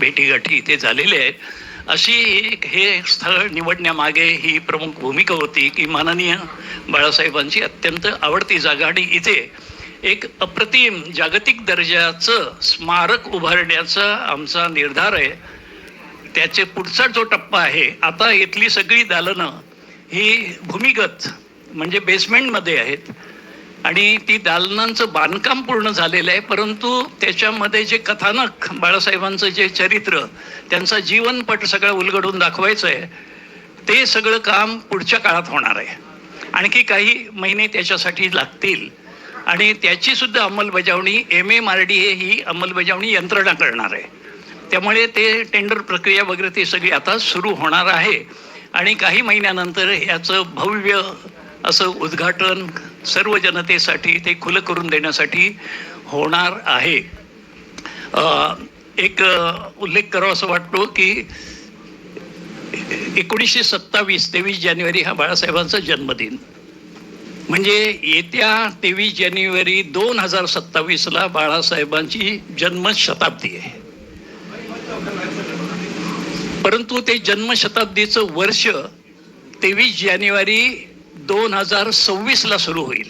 भेटीगाठी इथे झालेल्या आहेत. अशी एक हे स्थळ निवडण्यामागे ही प्रमुख भूमिका होती की माननीय बाळासाहेबांची अत्यंत आवडती जागा आणि इथे एक अप्रतिम जागतिक दर्जाचं स्मारक उभारण्याचा आमचा निर्धार आहे. त्याचे पुढचा जो टप्पा आहे आता इथली सगळी दालनं ही भूमिगत म्हणजे बेसमेंटमध्ये आहेत. आणि ती दालनांचं बांधकाम पूर्ण झालेलं आहे परंतु त्याच्यामध्ये जे कथानक बाळासाहेबांचं जे चरित्र त्यांचा जीवनपट सगळं उलगडून दाखवायचं आहे ते सगळं काम पुढच्या काळात होणार आहे. आणखी काही महिने त्याच्यासाठी लागतील. आणि त्याची सुद्धा अंमलबजावणी M M R D A ही अंमलबजावणी यंत्रणा करणार आहे. त्यामुळे ते टेंडर प्रक्रिया वगैरे ती सगळी आता सुरू होणार आहे. आणि काही महिन्यानंतर याचं भव्य असं उद्घाटन सर्व जनतेसाठी ते खुलं करून देण्यासाठी होणार आहे. एक उल्लेख करावा असं वाटतो की एकोणीसशे सत्तावीस तेवीस जानेवारी हा बाळासाहेबांचा जन्मदिन. म्हणजे येत्या तेवीस जानेवारी दोन हजार सत्तावीसला बाळासाहेबांची जन्मशताब्दी आहे. परंतु ते जन्मशताब्दीचं वर्ष तेवीस जानेवारी दोन हजार सव्वीसला सुरू होईल.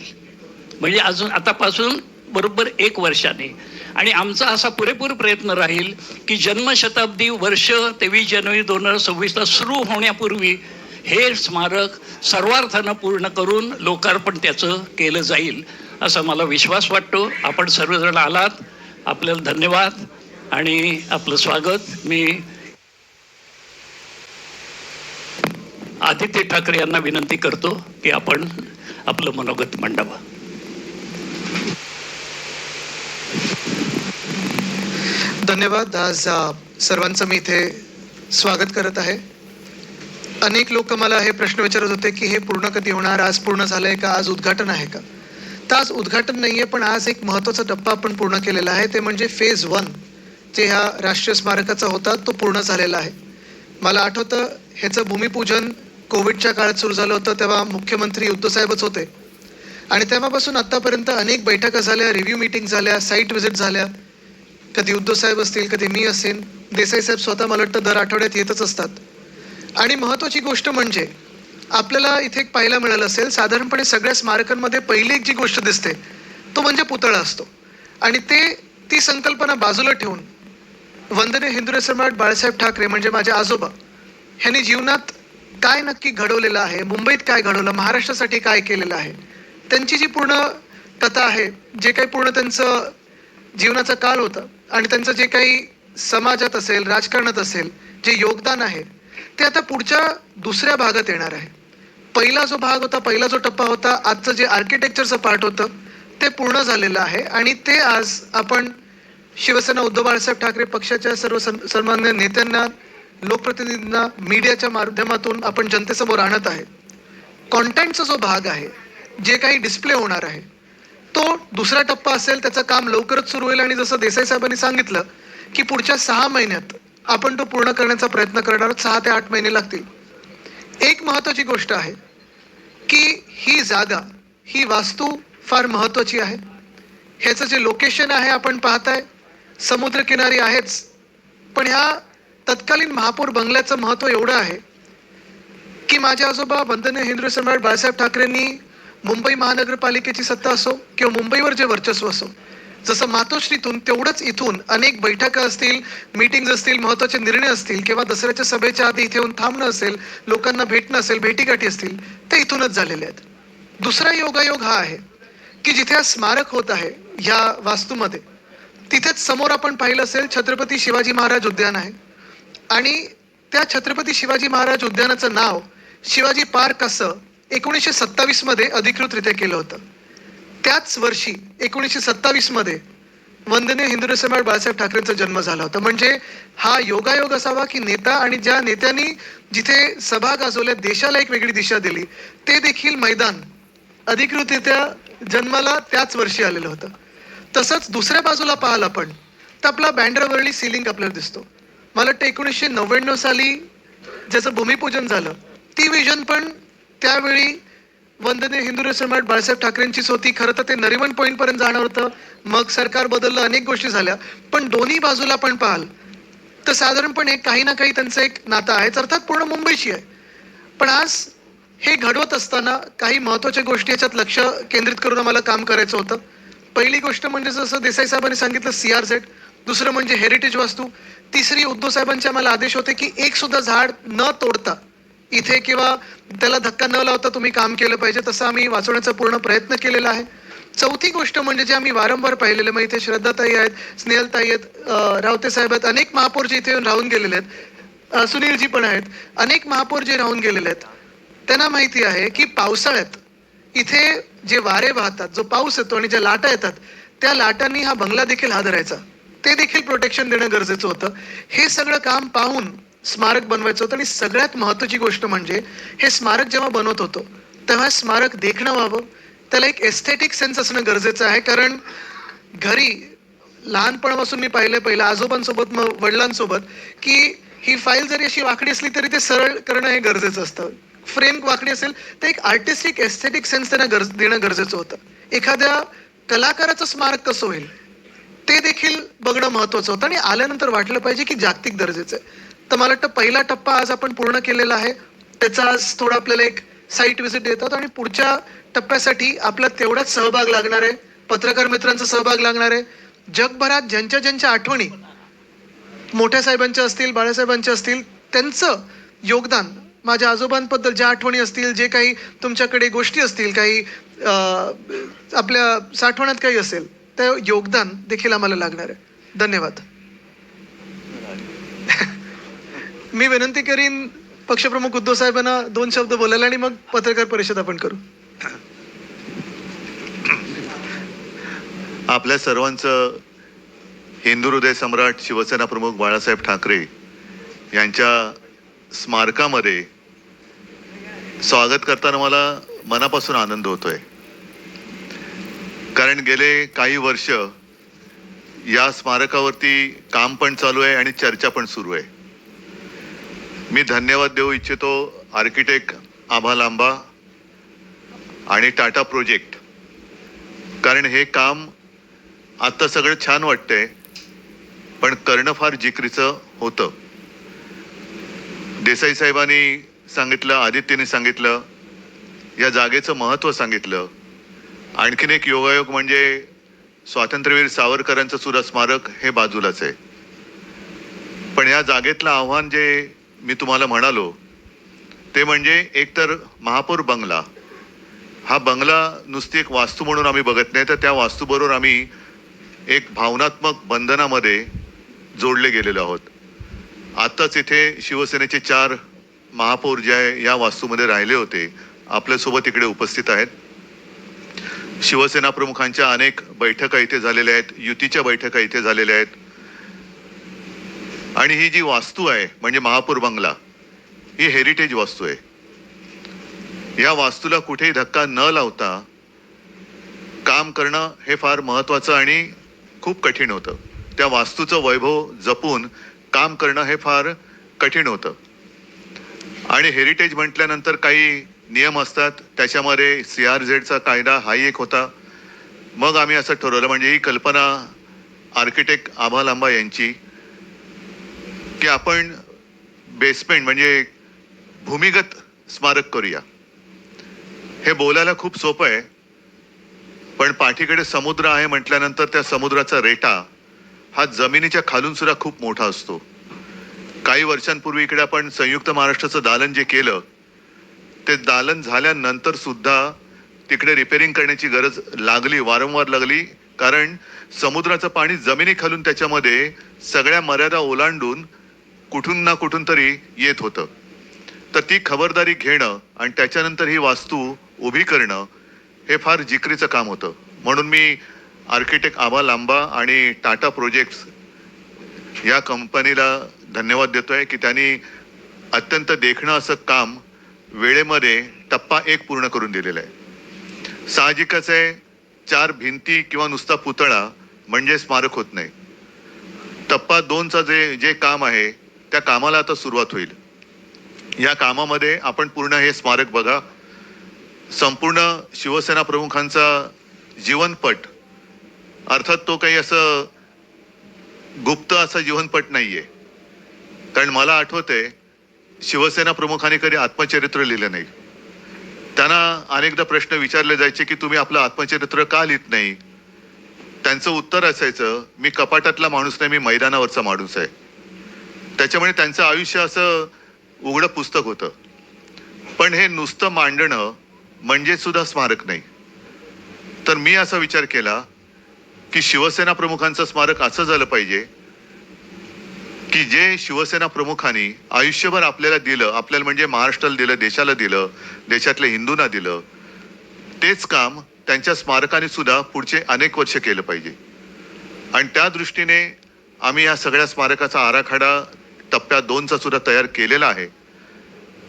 म्हणजे अजून आतापासून बरोबर एक वर्षाने. आणि आमचा असा पुरेपूर प्रयत्न राहील की जन्मशताब्दी वर्ष तेवीस जानेवारी दोन हजार सव्वीसला सुरू होण्यापूर्वी हे स्मारक सर्वार्थानं पूर्ण करून लोकार्पण त्याचं केलं जाईल असा मला विश्वास वाटतो. आपण सर्वजण आलात. आपल्याला धन्यवाद आणि आपलं स्वागत. मी आदित्य ठाकरे यांना विनंती करतो की आपण आपलं मनोगत मांडावं. धन्यवाद. आज सर्वांचं मी इथे स्वागत करत आहे. अनेक लोक मला हे प्रश्न विचारत होते की हे पूर्ण कधी होणार आज पूर्ण झालंय का आज उद्घाटन आहे का? तर आज उद्घाटन नाहीये पण आज एक महत्त्वाचा टप्पा आपण पूर्ण केलेला आहे. ते म्हणजे फेज वन जे ह्या राष्ट्रीय स्मारकाचा होता तो पूर्ण झालेला आहे. मला आठवतं ह्याचं भूमिपूजन कोविडच्या काळात सुरू झालं होतं तेव्हा मुख्यमंत्री उद्धवसाहेबच होते. आणि तेव्हापासून आत्तापर्यंत अनेक बैठका झाल्या रिव्ह्यू मिटिंग झाल्या साईट व्हिजिट झाल्या. कधी उद्धवसाहेब असतील कधी मी असेन देसाई साहेब स्वतः मला वाटतं दर आठवड्यात येतच असतात. आणि महत्त्वाची गोष्ट म्हणजे आपल्याला इथे एक पाहायला मिळालं असेल साधारणपणे सगळ्या स्मारकांमध्ये पहिली एक जी गोष्ट दिसते तो म्हणजे पुतळा असतो. आणि ते ती संकल्पना बाजूला ठेवून वंदने हिंदुरे सम्राट बाळासाहेब ठाकरे म्हणजे माझे आजोबा ह्यांनी जीवनात काय नक्की घडवलेलं आहे? मुंबईत काय घडवलं? महाराष्ट्रासाठी काय केलेलं आहे? त्यांची जी पूर्ण कथा आहे जे काही पूर्ण त्यांचं जीवनाचा काल होता आणि त्यांचं जे काही समाजात असेल राजकारणात असेल जे योगदान आहे ते आता पुढच्या दुसऱ्या भागात येणार आहे. पहिला जो भाग होता पहिला जो टप्पा होता आजचं जे आर्किटेक्चरचं पार्ट होतं ते पूर्ण झालेलं आहे आणि ते आज आपण शिवसेना उद्धव बाळासाहेब ठाकरे पक्षाच्या सर्व सन्मान्य नेत्यांना लोकप्रतिनिधींना मीडियाच्या माध्यमातून आपण जनतेसमोर आणत आहे. कॉन्टेंटचा जो भाग आहे जे काही डिस्प्ले होणार आहे तो दुसरा टप्पा असेल त्याचं काम लवकरच सुरू होईल आणि जसं देसाई साहेबांनी सांगितलं की पुढच्या सहा महिन्यात आपण तो पूर्ण करण्याचा प्रयत्न करणार आहोत. सहा ते आठ महिने लागतील. एक महत्त्वाची गोष्ट आहे की ही जागा ही वास्तू फार महत्त्वाची आहे. ह्याचं जे लोकेशन आहे आपण पाहताय समुद्रकिनारी आहेच. पण ह्या तत्कालीन महापौर बंगल्याचं महत्त्व एवढं आहे की माझे आजोबा वंदनीय हिंदू सम्राट बाळासाहेब ठाकरेंनी मुंबई महानगरपालिकेची सत्ता असो किंवा मुंबईवर जे वर्चस्व असो जसं मातोश्रीतून तेवढंच इथून अनेक बैठका असतील मीटिंग्ज असतील महत्त्वाचे निर्णय असतील किंवा दसऱ्याच्या सभेच्या आधी इथे येऊन थांबणं असेल लोकांना भेटणं असेल भेटीगाठी असतील ते इथूनच झालेले आहेत. दुसरा योगायोग हा आहे की जिथे हा स्मारक होत आहे ह्या वास्तूमध्ये तिथेच समोर आपण पाहिलं असेल छत्रपती शिवाजी महाराज उद्यान आहे. आणि त्या छत्रपती शिवाजी महाराज उद्यानाचं नाव शिवाजी पार्क असं एकोणीसशे सत्तावीसमध्ये अधिकृतरित्या केलं होतं. त्याच वर्षी एकोणीसशे सत्तावीसमध्ये वंदनीय हिंदू सम्राट बाळासाहेब ठाकरेंचा जन्म झाला होता. म्हणजे हा योगायोग असावा की नेता आणि ज्या नेत्यांनी जिथे सभा गाजवल्या देशाला एक वेगळी दिशा दिली ते देखील मैदान अधिकृतरित्या जन्माला त्याच वर्षी आलेलं होतं. तसंच दुसऱ्या बाजूला पाहाल आपण तर आपला बँड्रावरली सिलिंग आपल्याला दिसतो. मला वाटतं एकोणीसशे नव्याण्णव साली ज्याचं भूमिपूजन झालं ती विजन पण त्यावेळी वंदनीय हिंदू सम्राट बाळासाहेब ठाकरेंचीच होती. खरं तर ते नरिमन पॉईंटपर्यंत जाणार होतं. मग सरकार बदललं अनेक गोष्टी झाल्या. पण दोन्ही बाजूला पण पाहाल तर साधारणपणे काही ना काही त्यांचं एक नातं आहेच. अर्थात पूर्ण मुंबईशी आहे. पण आज हे घडवत असताना काही महत्त्वाच्या गोष्टी याच्यात लक्ष केंद्रित करून आम्हाला काम करायचं होतं. पहिली गोष्ट म्हणजे जसं देसाई साहेबांनी सांगितलं सी आर झेड दुसरं म्हणजे हेरिटेज वास्तू. तिसरी उद्धव साहेबांचे आम्हाला आदेश होते की एक सुद्धा झाड न तोडता इथे किंवा त्याला धक्का न लावता तुम्ही काम केलं पाहिजे तसं आम्ही वाचवण्याचा पूर्ण प्रयत्न केलेला आहे. चौथी गोष्ट म्हणजे जे आम्ही वारंवार पाहिलेलं मग इथे श्रद्धाताई आहेत स्नेहलताई आहेत रावते साहेब आहेत अनेक महापौर जे इथे येऊन राहून गेलेले आहेत. सुनीलजी पण आहेत. अनेक महापौर जे राहून गेलेले आहेत. त्यांना माहिती आहे की पावसाळ्यात इथे जे वारे वाहतात जो पाऊस येतो आणि ज्या लाटा येतात त्या लाटांनी हा बंगला देखील हादरायचा. ते देखील प्रोटेक्शन देणं गरजेचं होतं. हे सगळं काम पाहून स्मारक बनवायचं होतं आणि सगळ्यात महत्त्वाची गोष्ट म्हणजे हे स्मारक जेव्हा बनवत होतो तेव्हा स्मारक देखणं व्हावं. त्याला एक एस्थेटिक सेन्स असणं गरजेचं आहे. कारण घरी लहानपणापासून मी पाहिलं पहिलं आजोबांसोबत मग वडिलांसोबत की ही फाईल जरी अशी वाकडी असली तरी ते सरळ करणं हे गरजेचं असतं. फ्रेम वाकडी असेल तर एक आर्टिस्टिक एस्थेटिक सेन्स त्यांना गरज देणं गरजेचं होतं. एखाद्या कलाकाराचं स्मारक कसं होईल? ते देखील बघणं महत्वाचं होतं आणि आल्यानंतर वाटलं पाहिजे की जागतिक दर्जेचं आहे. तर मला वाटतं पहिला टप्पा आज आपण पूर्ण केलेला आहे. त्याचा आज थोडा आपल्याला एक साईट व्हिजिट देतात आणि पुढच्या टप्प्यासाठी आपला तेवढाच सहभाग लागणार आहे. पत्रकार मित्रांचा सहभाग लागणार आहे. जगभरात ज्यांच्या ज्यांच्या आठवणी मोठ्या साहेबांच्या असतील बाळासाहेबांच्या असतील त्यांचं योगदान माझ्या आजोबांबद्दल ज्या आठवणी असतील जे काही तुमच्याकडे गोष्टी असतील काही आपल्या साठवणात काही असेल ते योगदान देखील आम्हाला लागणार आहे. धन्यवाद. मी विनंती करीन पक्षप्रमुख उद्धव साहेबांना दोन शब्द बोलायला आणि मग पत्रकार परिषद आपण करू. आपल्या सर्वांचं हिंदू हृदय सम्राट शिवसेना प्रमुख बाळासाहेब ठाकरे यांच्या स्मारकामध्ये स्वागत करताना मला मनापासून आनंद होतोय. कारण गेले काही वर्ष या स्मारकावरती काम पण चालू आहे आणि चर्चा पण सुरू आहे. मी धन्यवाद देऊ इच्छितो आर्किटेक्ट आभा लांबा आणि टाटा प्रोजेक्ट. कारण हे काम आता सगळं छान वाटतंय पण करणं फार जिकरीचं होतं. देसाई साहेबांनी सांगितलं आदित्यने सांगितलं या जागेचं महत्त्व सांगितलं. आणखीन एक योगायोग म्हणजे स्वातंत्र्यवीर सावरकरांचं सुद्धा स्मारक हे बाजूलाच आहे. पण या जागेतलं आव्हान जे मी तुम्हाला म्हणालो ते म्हणजे एकतर महापौर बंगला. हा बंगला नुसती एक वास्तू म्हणून आम्ही बघत नाही तर त्या वास्तूबरोबर आम्ही एक भावनात्मक बंधनामध्ये जोडले गेलेलो आहोत. आत्ताच इथे शिवसेनेचे चार महापौर जे आहे या वास्तूमध्ये राहिले होते आपल्यासोबत इकडे उपस्थित आहेत. शिवसेना प्रमुखांच्या अनेक बैठका इथे झालेल्या आहेत युतीच्या बैठका इथे झालेल्या आहेत. आणि ही जी वास्तू आहे म्हणजे महापूर बंगला ही हेरिटेज वास्तू आहे. या वास्तूला कुठेही धक्का न लावता काम करणं हे फार महत्त्वाचं आणि खूप कठीण होतं. त्या वास्तूचं वैभव जपून काम करणं हे फार कठीण होतं. आणि हेरिटेज म्हटल्यानंतर काही नियम असतात. त्याच्यामध्ये सी आर झेडचा कायदा हाही एक होता. मग आम्ही असं ठरवलं म्हणजे ही कल्पना आर्किटेक्ट आभा लांबा यांची की आपण बेसमेंट म्हणजे भूमिगत स्मारक करूया. हे बोलायला खूप सोपं आहे पण पाठीकडे समुद्र आहे म्हटल्यानंतर त्या समुद्राचा रेटा हा जमिनीच्या खालून सुद्धा खूप मोठा असतो. काही वर्षांपूर्वी इकडे आपण संयुक्त महाराष्ट्राचं दालन जे केलं ते दालन झाल्यानंतर सुद्धा तिकडे रिपेरिंग करण्याची गरज लागली वारंवार लागली. कारण समुद्राचं पाणी जमिनी खालून त्याच्यामध्ये सगळ्या मर्यादा ओलांडून कुठून ना कुठून तरी येत होतं. तर ती खबरदारी घेणं आणि त्याच्यानंतर ही वास्तू उभी करणं हे फार जिकरीचं काम होतं. म्हणून मी आर्किटेक्ट आबा लांबा आणि टाटा प्रोजेक्ट्स या कंपनीला धन्यवाद देतोय की त्यांनी अत्यंत देखणं असं काम वेळेमध्ये टप्पा एक पूर्ण करून दिलेला आहे. साहजिकच आहे चार भिंती किंवा नुसता पुतळा म्हणजे स्मारक होत नाही. टप्पा दोनचं जे जे काम आहे त्या कामाला आता सुरुवात होईल. या कामामध्ये आपण पूर्ण हे स्मारक बघा. संपूर्ण शिवसेना प्रमुखांचा जीवनपट अर्थात तो काही असं गुप्त असा जीवनपट नाही आहे कारण मला आठवते शिवसेना प्रमुखाने कधी आत्मचरित्र लिहिलं नाही. त्यांना अनेकदा प्रश्न विचारले जायचे की तुम्ही आपलं आत्मचरित्र का लिहित नाही? त्यांचं उत्तर असायचं मी कपाटातला माणूस नाही मी मैदानावरचा माणूस आहे. त्याच्यामुळे त्यांचं आयुष्य असं उघडं पुस्तक होतं. पण हे नुसतं मांडणं म्हणजे सुद्धा स्मारक नाही. तर मी असा विचार केला की शिवसेना प्रमुखांचं स्मारक असं झालं पाहिजे की जे शिवसेना प्रमुखांनी आयुष्यभर आपल्याला दिलं आपल्याला म्हणजे महाराष्ट्राला दिलं देशाला दिलं देशातल्या हिंदूंना दिलं तेच काम त्यांच्या स्मारकाने सुद्धा पुढचे अनेक वर्ष केलं पाहिजे. आणि त्या दृष्टीने आम्ही या सगळ्या स्मारकाचा आराखडा टप्प्या दोनचा सुद्धा तयार केलेला आहे.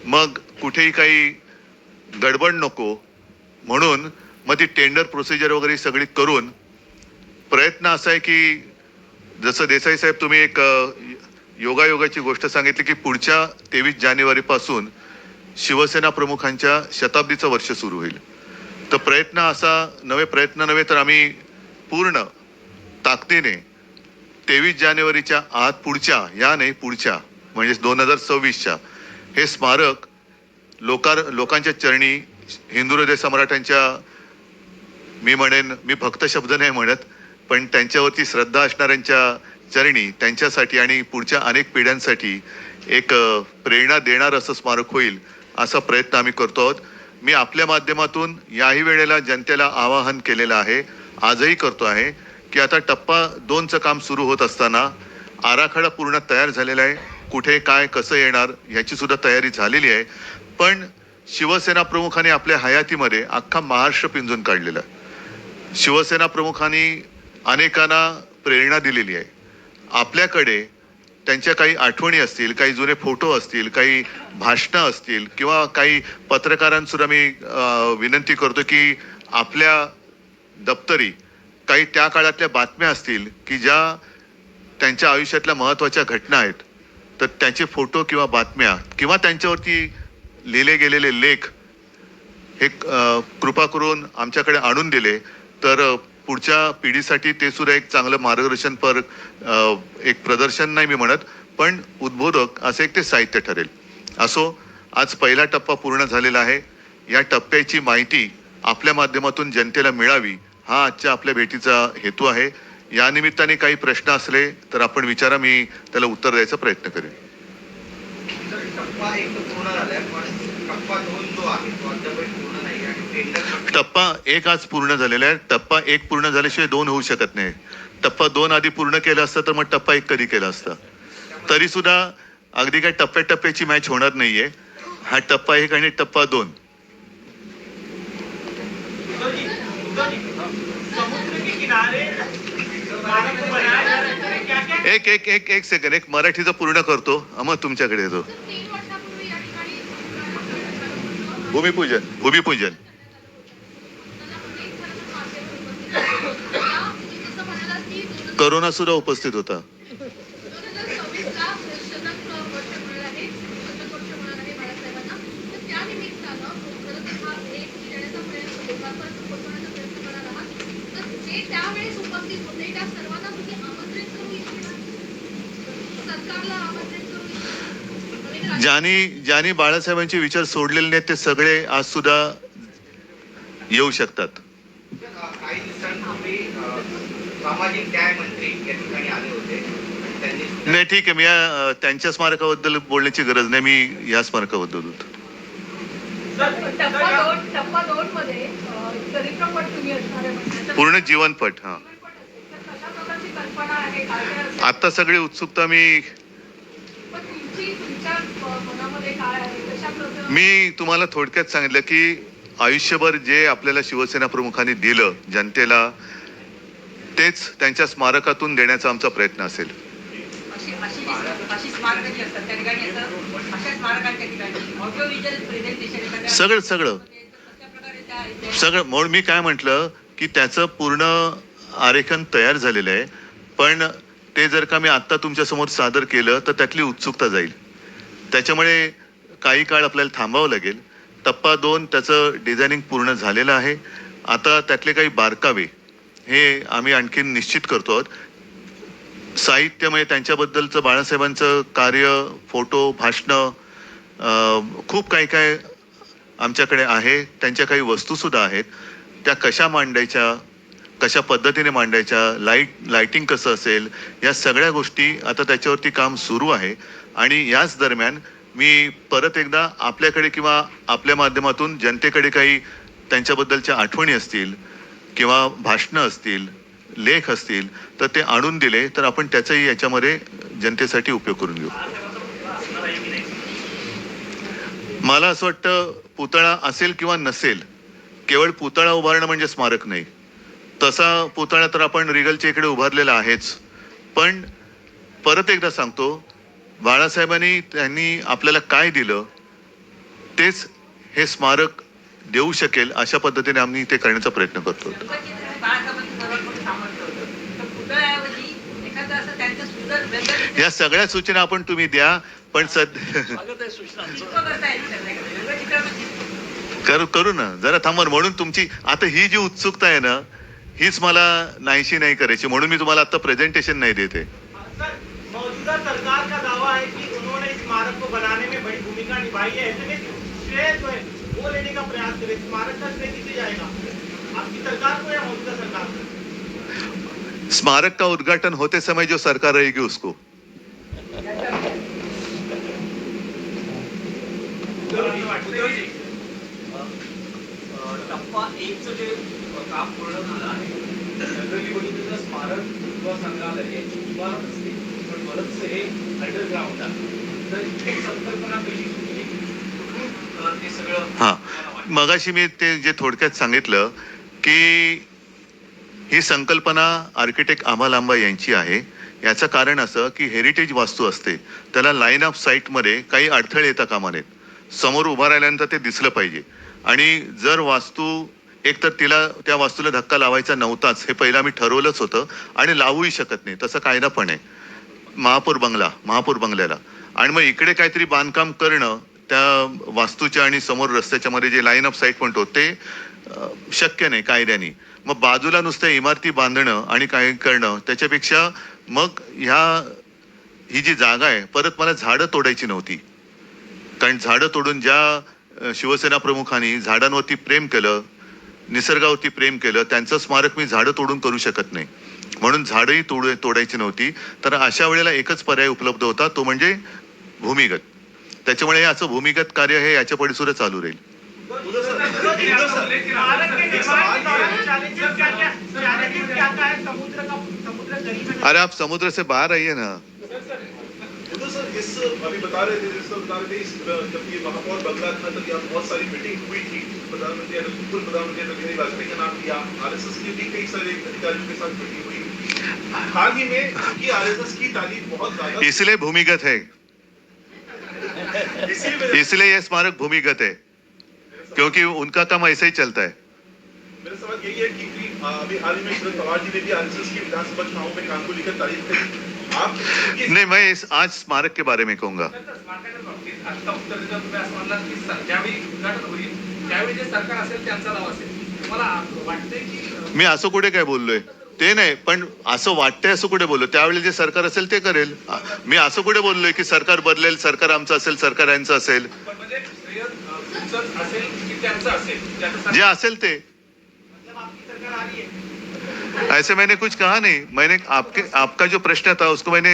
मग कुठेही काही गडबड नको म्हणून मग ती टेंडर प्रोसिजर वगैरे सगळी करून प्रयत्न असा आहे की जसं देसाई साहेब तुम्ही एक योगायोगाची गोष्ट सांगितली की पुढच्या तेवीस जानेवारी पासून शिवसेना प्रमुखांच्या शताब्दीचं वर्ष सुरू होईल. तर प्रयत्न असा नवे प्रयत्न नव्हे तर आम्ही पूर्ण ताकदीने तेवीस जानेवारीच्या आत पुढच्या या नाही पुढच्या म्हणजे दोन हजार सव्वीसच्या हे स्मारक लोकार लोकांच्या चरणी हिंदू हृदय सम्राटांच्या मी म्हणेन मी फक्त शब्द नाही म्हणत पण त्यांच्यावरती श्रद्धा असणाऱ्यांच्या चरणी त्यांच्यासाठी आणि पुढच्या अनेक पिढ्यांसाठी एक प्रेरणा देणार असं स्मारक होईल असा प्रयत्न आम्ही करतो आहोत. मी आपल्या माध्यमातून याही वेळेला जनतेला आवाहन केलेलं आहे आजही करतो आहे की आता टप्पा दोनचं काम सुरू होत असताना आराखडा पूर्ण तयार झालेला आहे. कुठे काय कसं येणार याची सुद्धा तयारी झालेली आहे. पण शिवसेना प्रमुखांनी आपल्या हयातीमध्ये अख्खा महाराष्ट्र पिंजून काढलेला. शिवसेना प्रमुखांनी अनेकांना प्रेरणा दिलेली आहे. आपल्याकडे त्यांच्या काही आठवणी असतील काही जुने फोटो असतील काही भाषणं असतील किंवा काही पत्रकारांसुद्धा मी विनंती करतो की आपल्या दप्तरी काही त्या काळातल्या बातम्या असतील की ज्या त्यांच्या आयुष्यातल्या महत्त्वाच्या घटना आहेत तर त्यांचे फोटो किंवा बातम्या किंवा त्यांच्यावरती लिहिले गेलेले लेख हे कृपा करून आमच्याकडे आणून दिले. तर पुढच्या पिढीसाठी ते सुद्धा एक चांगलं मार्गदर्शनपर एक प्रदर्शन नाही मी म्हणत पण उद्बोधक असं एक ते साहित्य ठरेल. असो आज पहिला टप्पा पूर्ण झालेला आहे. या टप्प्याची माहिती आपल्या माध्यमातून जनतेला मिळावी हा आजच्या आपल्या भेटीचा हेतू आहे. या निमित्ताने काही प्रश्न असले तर आपण विचारा मी त्याला उत्तर द्यायचा प्रयत्न करेन. टप्पा एक पूर्ण झालाय पण टप्पा दोन जो आहे तो अद्याप पूर्ण टप्पा एक आज पूर्ण झालेला आहे. टप्पा एक पूर्ण झाल्याशिवाय दोन होऊ शकत नाही. टप्पा दोन आधी पूर्ण केला असता तर मग टप्पा एक कधी केला असता. तरी सुद्धा अगदी काय टप्प्याटप्प्याची मॅच होणार नाहीये. हा टप्पा एक आणि टप्पा दोन. एक एक एक एक सेकंड एक मराठीचं पूर्ण करतो. मग तुमच्याकडे येतो. भूमिपूजन भूमिपूजन. करोना सुद्धा उपस्थित होता. ज्यांनी ज्यांनी बाळासाहेबांचे विचार सोडलेले नाहीत ते सगळे आज सुद्धा येऊ शकतात. सामाजिक न्याय मंत्री या ठिकाणी आले होते. नाही ठीक आहे. मी या, त्यांच्या स्मारकाबद्दल बोलण्याची गरज नाही. मी या स्मारकाबद्दल म्हणजे पूर्ण जीवनपट हा. आता सगळी उत्सुकता मी पण तुमची तुमच्या अ, मनामध्ये काय आहे? कशा प्रकारे मी तुम्हाला थोडक्यात सांगितलं की आयुष्यभर जे आपल्याला शिवसेना प्रमुखांनी दिलं जनतेला तेच त्यांच्या स्मारकातून देण्याचा आमचा प्रयत्न असेल. सगळं सगळं. सगळं म्हणून मी काय म्हटलं की त्याचं पूर्ण आरेखन तयार झालेलं आहे पण ते जर का मी आत्ता तुमच्यासमोर सादर केलं तर त्यातली उत्सुकता जाईल. त्याच्यामुळे काही काळ आपल्याला थांबावं लागेल. टप्पा दोन त्याचं डिझायनिंग पूर्ण झालेलं आहे. आता त्यातले काही बारकावे हे आम्ही आणखीन निश्चित करतो आहोत. साहित्यमय त्यांच्याबद्दलचं बाळासाहेबांचं कार्य फोटो भाषणं खूप काही काय आमच्याकडे आहे. त्यांच्या काही वस्तूसुद्धा आहेत. त्या कशा मांडायच्या कशा पद्धतीने मांडायच्या लाइट लाईटिंग कसं असेल या सगळ्या गोष्टी आता त्याच्यावरती काम सुरू आहे. आणि याच दरम्यान मी परत एकदा आपल्याकडे किंवा आपल्या माध्यमातून जनतेकडे काही त्यांच्याबद्दलच्या आठवणी असतील किंवा भाषणं असतील लेख असतील तर ते आणून दिले तर आपण त्याचाही याच्यामध्ये जनतेसाठी उपयोग करून घेऊ. मला असं वाटतं पुतळा असेल किंवा नसेल केवळ पुतळा उभारणं म्हणजे स्मारक नाही. तसा पुतळा तर आपण रिगलच्या इकडे उभारलेला आहेच. पण परत एकदा सांगतो बाळासाहेबांनी त्यांनी आपल्याला काय दिलं तेच हे स्मारक देऊ शकेल अशा पद्धतीने आम्ही ते करण्याचा प्रयत्न करतो. या सगळ्या सूचना आपण तुम्ही द्या पण सद. रंगचित्रामध्ये करू करू ना. जरा थांबा म्हणून तुमची आता ही जी उत्सुकता आहे ना हीच मला नाहीशी नाही करायची. म्हणून मी तुम्हाला आता प्रेझेंटेशन नाही देते सरकार का दावा है कि उन्होंने इस स्मारक को बनाने में बड़ी भूमिका निभाई है. ऐसे में श्रेय जो है। वो लेने का प्रयास करें स्मारक का श्रेय किसे जाएगा? आपकी सरकार को या मौजूदा सरकार को? स्मारक का उद्घाटन होते समय जो सरकार रहेगी उसको। टप्पा एकचं जे काम पूर्ण झालं आहे जनरली बघितलं तर स्मारक किंवा संग्रहालय याची इमारत असते पण बरंचसं हे अंडरग्राऊंड आहे. तर ही संकल्पना कशी सुचली कुठून अं, ते सगळं हा. मगाशी मी ते जे थोडक्यात सांगितलं की ही संकल्पना आर्किटेक्ट आम्हा आंबा यांची आहे. याचं कारण असं की हेरिटेज वास्तू असते. त्याला लाईन ऑफ साईटमध्ये काही अडथळे येता कामा नयेत. समोर उभा राहिल्यानंतर ते दिसलं पाहिजे. आणि जर वास्तू एक तर तिला त्या वास्तूला धक्का लावायचा नव्हताच हे पहिलं आम्ही ठरवलंच होतं आणि लावूही शकत नाही. तसं कायदा पण आहे. महापूर बंगला महापूर बंगल्याला. आणि मग इकडे काहीतरी बांधकाम करणं त्या वास्तूच्या आणि समोर रस्त्याच्या मध्ये जे लाईन ऑफ साईट म्हणतो ते शक्य नाही कायद्याने. मग बाजूला नुसत्या इमारती बांधणं आणि काय करणं त्याच्यापेक्षा मग ह्या ही जी जागा आहे परत मला झाडं तोडायची नव्हती. कारण झाडं तोडून ज्या शिवसेना प्रमुखांनी झाडांवरती प्रेम केलं निसर्गावरती प्रेम केलं त्यांचं स्मारक मी झाडं तोडून करू शकत नाही. म्हणून झाडंही तोड तोडायची नव्हती. तर अशा वेळेला एकच पर्याय उपलब्ध होता तो म्हणजे भूमिगत. त्याच्यामुळे याचं असं भूमिगत कार्य हे याच्यापुढे सुद्धा चालू राहील. अरे आप समुद्र से बाहर आइए ना। सर इस अभी बता रहे थे बता रहे थे इस जब ये महापौर बंगला था तब यहाँ बहुत सारी मीटिंग हुई थी प्रधानमंत्री प्रधानमंत्री वाजपेयी नाम की भी कई सारे अधिकारियों के साथ मीटिंग हुई हाल ही में की तारीफ बहुत ज्यादा इसलिए भूमिगत है। इसलिए यह स्मारक भूमिगत है क्योंकि उनका काम ऐसे ही चलता है। मेरा सवाल यही है कि कि, अभी हाल ही में शरद पवार जी ने भी आरएसएस की विधानसभा चुनावों में काम को लेकर तारीफ़ करी। आप नहीं मैं इस आज स्मारक के बारे में कहूँगा। तर स्मारकाच्या बाबतीत आता उत्तर देताना तुम्ही असं म्हणलात की स- ज्यावेळी उद्घाटन होईल त्यावेळी जे सरकार असेल त्यांचा नाव असेल तुम्हाला वाटतंय की अं, मी असं कुठे काय बोललोय? ते नाही पण असं वाटतंय असं कुठे बोललो त्यावेळी जे सरकार असेल ते करेल. मी असं कुठे बोललोय की सरकार बदलेल सरकार आमचं असेल सरकार यांचं असेल? जे असेल ते. ऐसे मैंने कुछ कहा नहीं. मैंने आपके आपका जो प्रश्न था उसको मैंने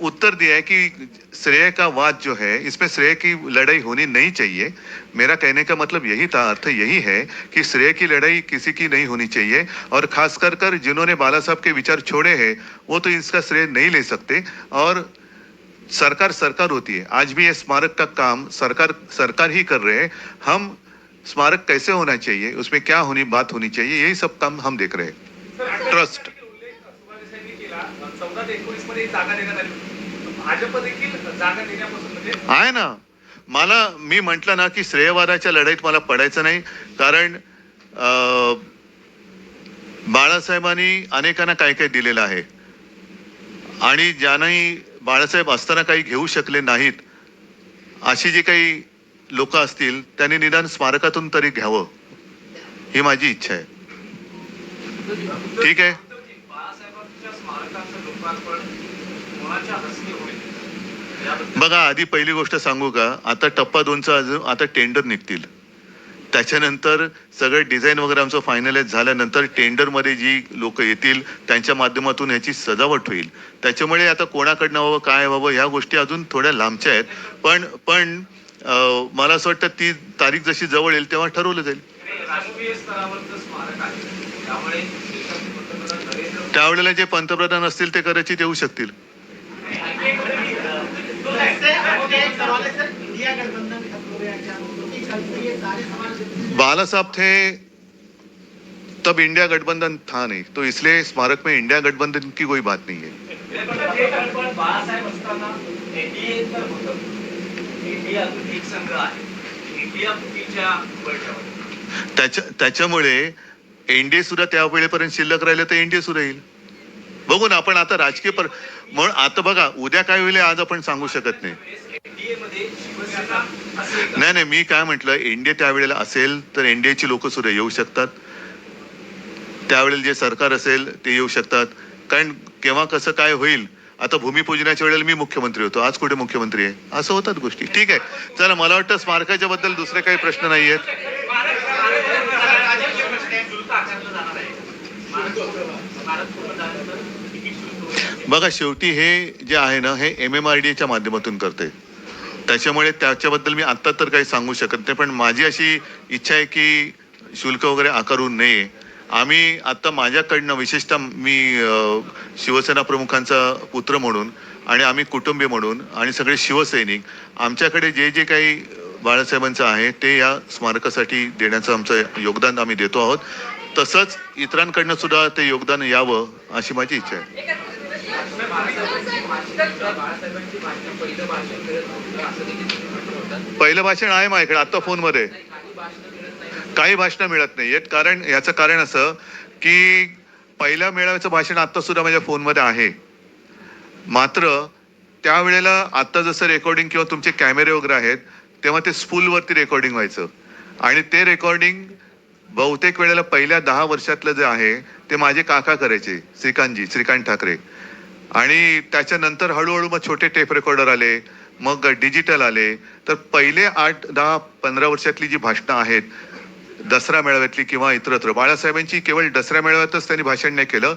उत्तर दिया है कि श्रेय का वाद जो है इसमें श्रेय की लड़ाई होनी नहीं चाहिए। मेरा कहने का मतलब यही था अर्थ यही है कि श्रेय की लड़ाई किसी की नहीं होनी चाहिए और खास कर कर जिन्होंने बाला साहब के विचार छोड़े हैं वो तो इसका श्रेय नहीं ले सकते और सरकार सरकार होती है। आज भी ये स्मारक का काम सरकार सरकार ही कर रहे हैं। हम स्मारक कैसे होना चाहिए उसमें क्या होनी बात होनी चाहिए यही सब काम हम देख रहे हैं। ट्रस्ट. भाजप देखील जागा देण्यापासून म्हणजे आहे ना. मला मी म्हटलं ना की श्रेयवादाच्या लढाईत मला पडायचं नाही. कारण बाळासाहेबांनी अनेकांना काय काय दिलेलं आहे. आणि ज्यांनाही बाळासाहेब असताना काही घेऊ शकले नाहीत अशी जी काही लोक असतील त्यांनी निदान स्मारकातून तरी घ्यावं. ही माझी इच्छा आहे. ठीक आहे बाळासाहेबांच्या स्मारकाचं लोकार्पण कोणाच्या हस्ते होईल याबद्दल बघा आधी पहिली गोष्ट सांगू का? आता टप्पा दोनचा अजून आता टेंडर निघतील. त्याच्यानंतर सगळं डिझाईन वगैरे आमचं फायनलाइज झाल्यानंतर टेंडरमध्ये जी लोक येतील त्यांच्या माध्यमातून ह्याची सजावट होईल. त्याच्यामुळे आता कोणाकडनं व्हावं काय व्हावं ह्या गोष्टी अजून थोड्या लांबच्या आहेत. पण पण मला असं वाटतं ती तारीख जशी जवळ येईल तेव्हा ठरवलं जाईल. त्यावेळेला जे पंतप्रधान असतील ते कदाचित येऊ शकतील. बाला साहब थे तब इंडिया गठबंधन था नहीं तो इसलिए स्मारक में इंडिया गठबंधन की कोई बात नहीं है। त्याच्यामुळे एनडीए सुद्धा त्या वेळेपर्यंत शिल्लक राहिलं तर एनडीए सुद्धा येईल. बघू ना आपण आता राजकीय पर म्हणून आता बघा उद्या काय होईल आज आपण सांगू शकत नाही. नाही नाही मी काय म्हटलं एनडीए त्यावेळेला असेल तर एनडीएची लोक सुद्धा येऊ शकतात. त्यावेळेला जे सरकार असेल ते येऊ शकतात. कारण केव्हा कसं काय होईल आता भूमिपूजनाच्या वेळेला मी मुख्यमंत्री होतो आज कुठे मुख्यमंत्री आहे? असं होतात गोष्टी. ठीक आहे. चला मला वाटतं स्मारकाच्या बद्दल दुसरे काही प्रश्न नाही आहेत शुल्क आकारलं जाणार आहे स्मारक स्मारक पूर्ण झाल्यानंतर तिकीट शुल्क वगैरे बघा शेवटी हे जे आहे ना हे एम एम आर डीच्या माध्यमातून करते. त्याच्यामुळे त्याच्याबद्दल मी आत्ता तर काही सांगू शकत नाही पण माझी अशी इच्छा आहे की शुल्क वगैरे आकारू नये. आम्ही आत्ता माझ्याकडनं विशेषतः मी शिवसेना प्रमुखांचा पुत्र म्हणून आणि आम्ही कुटुंबीय म्हणून आणि सगळे शिवसैनिक आमच्याकडे जे जे काही बाळासाहेबांचं आहे ते या स्मारकासाठी देण्याचं आमचं योगदान आम्ही देतो आहोत. तसंच इतरांकडनं सुद्धा ते योगदान यावं अशी माझी इच्छा आहे. पहिलं भाषण आहे माझ्याकडे आत्ता फोनमध्ये. काही भाषण मिळत नाही काही भाषणं मिळत नाही आहेत कारण याचं कारण असं की पहिल्या मेळाव्याचं भाषण आत्ता सुद्धा माझ्या फोनमध्ये आहे. मात्र त्यावेळेला आत्ता जसं रेकॉर्डिंग किंवा तुमचे कॅमेरे वगैरे आहेत तेव्हा ते स्पूलवरती रेकॉर्डिंग व्हायचं. आणि ते रेकॉर्डिंग बहुतेक वेळेला पहिल्या दहा वर्षातलं जे आहे ते माझे काका करायचे श्रीकांतजी श्रीकांत ठाकरे. आणि त्याच्यानंतर हळूहळू मग छोटे टेप रेकॉर्डर आले मग डिजिटल आले. तर पहिले आठ दहा पंधरा वर्षातली जी भाषणं आहेत दसरा मेळाव्यातली किंवा इतरत्र बाळासाहेबांची केवळ दसऱ्या मेळाव्यातच त्यांनी भाषण नाही केलं.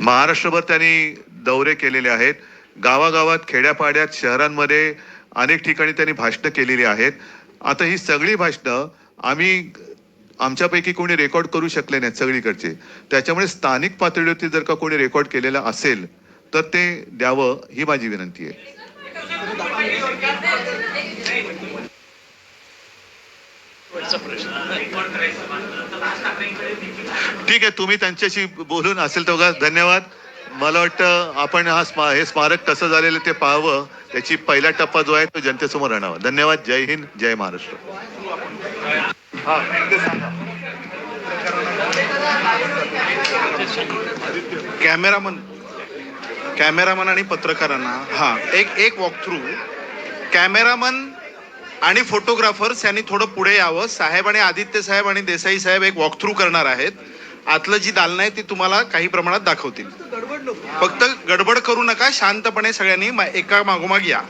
महाराष्ट्रभर त्यांनी दौरे केलेले आहेत. गावागावात खेड्यापाड्यात शहरांमध्ये अनेक ठिकाणी त्यांनी भाषणं केलेली आहेत. आता ही सगळी भाषणं आम्ही आमच्यापैकी कोणी रेकॉर्ड करू शकले नाहीत सगळीकडचे. त्याच्यामुळे स्थानिक पातळीवरती जर का कोणी रेकॉर्ड केलेलं असेल तर ते द्यावं ही माझी विनंती आहे. ठीक आहे तुम्ही त्यांच्याशी बोलून असेल तेव्हा धन्यवाद. मला वाटतं आपण हा स्मा हे स्मारक कसं झालेलं ते पाहावं त्याची पहिला टप्पा जो आहे तो जनतेसमोर आणावा. धन्यवाद जय हिंद जय महाराष्ट्र. कॅमेरामन कॅमेरामन आणि पत्रकारांना हा एक एक वॉक थ्रू कॅमेरामन आणि फोटोग्राफर्स यांनी थोडं पुढे यावं. साहेब आणि आदित्य साहेब आणि देसाई साहेब एक वॉक थ्रू करणार आहेत. आतलं जी दालनं आहे ती तुम्हाला काही प्रमाणात दाखवतील. फक्त गडबड करू नका. शांतपणे सगळ्यांनी मा- एका मागोमाग या.